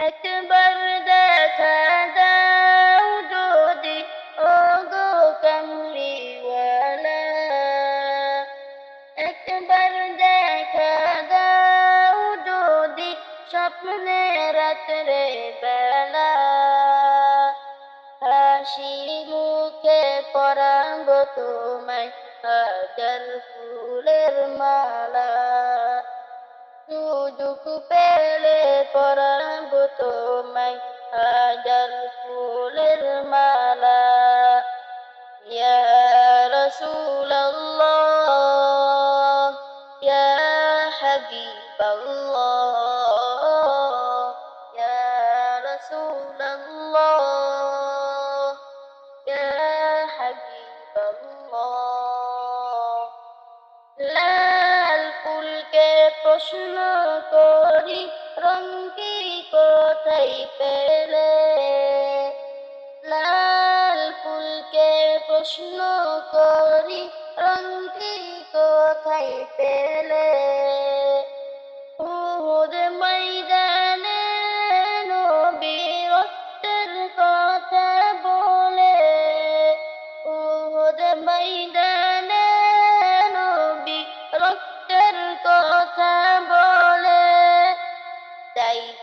একবার দেখা দাও যদি, ওগো কামলিওয়ালা। একবার দেখা দাও যদি, স্বপ্নে রাত্রে বেলা। হাসি মুখে পরাঙ্গ তোমায়, হাজার ফুলের মালা। সুযোগ পেলে পরাঙ্গ তোমায় হাজার ফুলের মালা ইয়া রাসূলাল্লাহ ইয়া হাবিবাল্লাহ প্রশ্ন করি রঙ্গি কোথায় পেলে? লাল ফুলকে প্রশ্ন করি রঙ্গি কোথায় পেলে?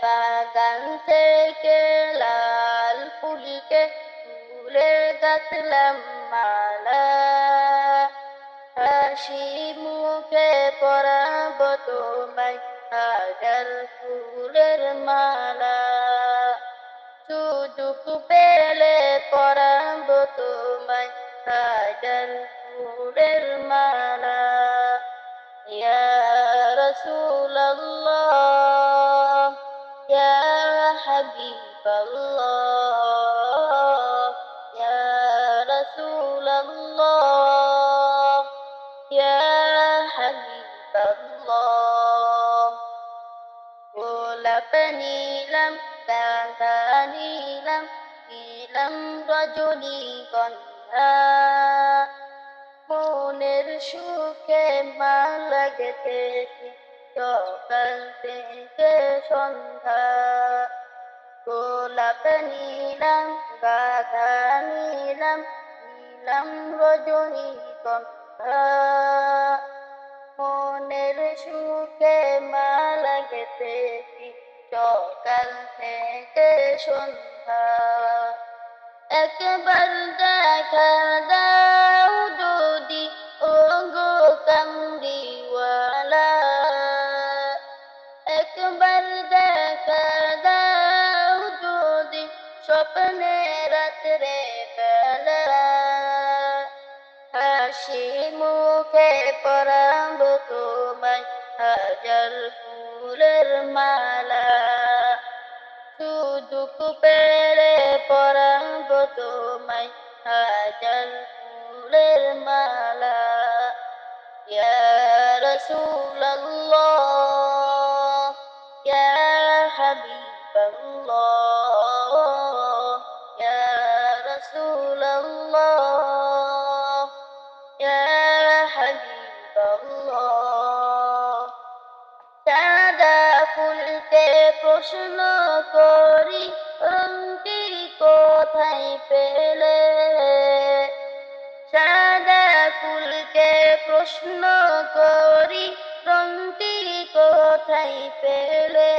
বাগান থেকে লাল ফুলকে তুলে গাঁথলাম মালা। হাসি মুখে পরাব তোমায় হাজার ফুলের মালা। সুযোগ পেলে পরাব তোমায় হাজার ফুলের মালা। ইয়া রাসূলাল্লাহ। ইয়া হাবিবাল্লাহ ইয়া রাসূলাল্লাহ ইয়া হাবিবাল্লাহ গোলাপ নিলাম গাঁদা নিলাম নিলাম রজনী গন্ধা মনের সুখে মালা গেতেছি সকাল থেকে সন্ধ্যা। গোলাপ নিলাম গাধা নিলাম নিলাম রজনী মনের সুখে মালা গেতেছি সকাল থেকে সন্ধ্যা। একবার স্বপ্নে রাত্রে বেলা হাসি মুখে পরাব তোমায়, হাজার ফুলের মালা। সুযোগ পেলে পরাব তোমায়, হাজার ফুলের মালা। ইয়া রাসূলাল্লাহ, ইয়া হাবিবাল্লাহ। ইয়া রাসূলাল্লাহ ইয়া হাবিবাল্লাহ সাদা ফুলকে প্রশ্ন করি রঙটি কোথায় পেলে? সাদা ফুলকে প্রশ্ন করি রঙটি কোথায় পেলে?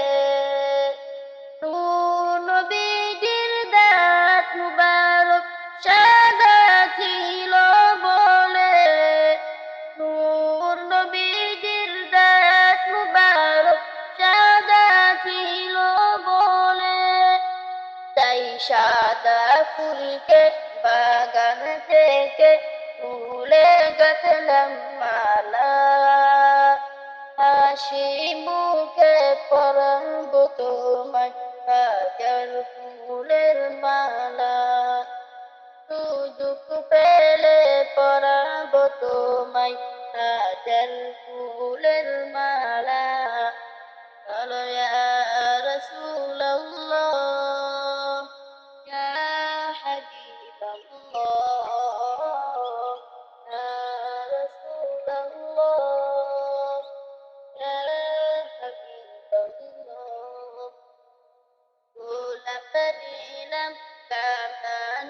সাদা ফুলকে বাগান থেকে তুলে গাঁথলাম মালা। হাসি মুখে পরাব তোমায়, হাজার ফুলের মালা। সুযোগ পেলে পরাব তোমায়, হাজার ফুলের মালা। বলো ইয়া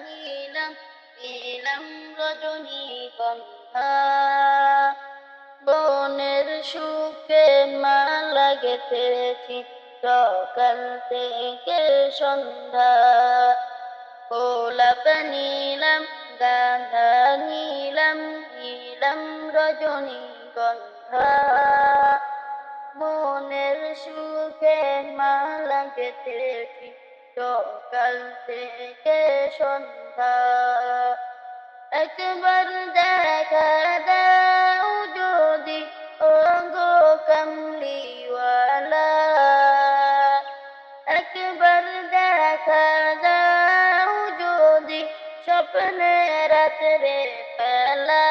নিলাম নিলাম রজনী গন্ধা বনের সুখে মালা গেথেছি, সকাল থেকে সন্ধ্যা। গোলাপ নিলাম গাঁধা নিলাম নিলাম রজনী গন্ধা মনের সুখে মালা গেথেছি সকাল থেকে সন্ধ্যা। একবার দেখা দাও যদি ওগো কামলিওয়ালা। একবার দেখা দাও যদি স্বপ্নে রাত্রে পেলা।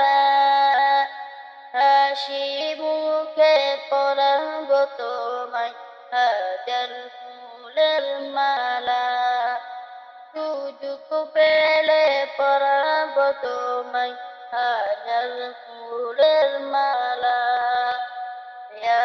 হাসি মুখে পরাব তোমায় হাজার ফুলের মালা। সুযোগ পেলে পরাব তোমায় হাজার ফুলের মালা। ইয়া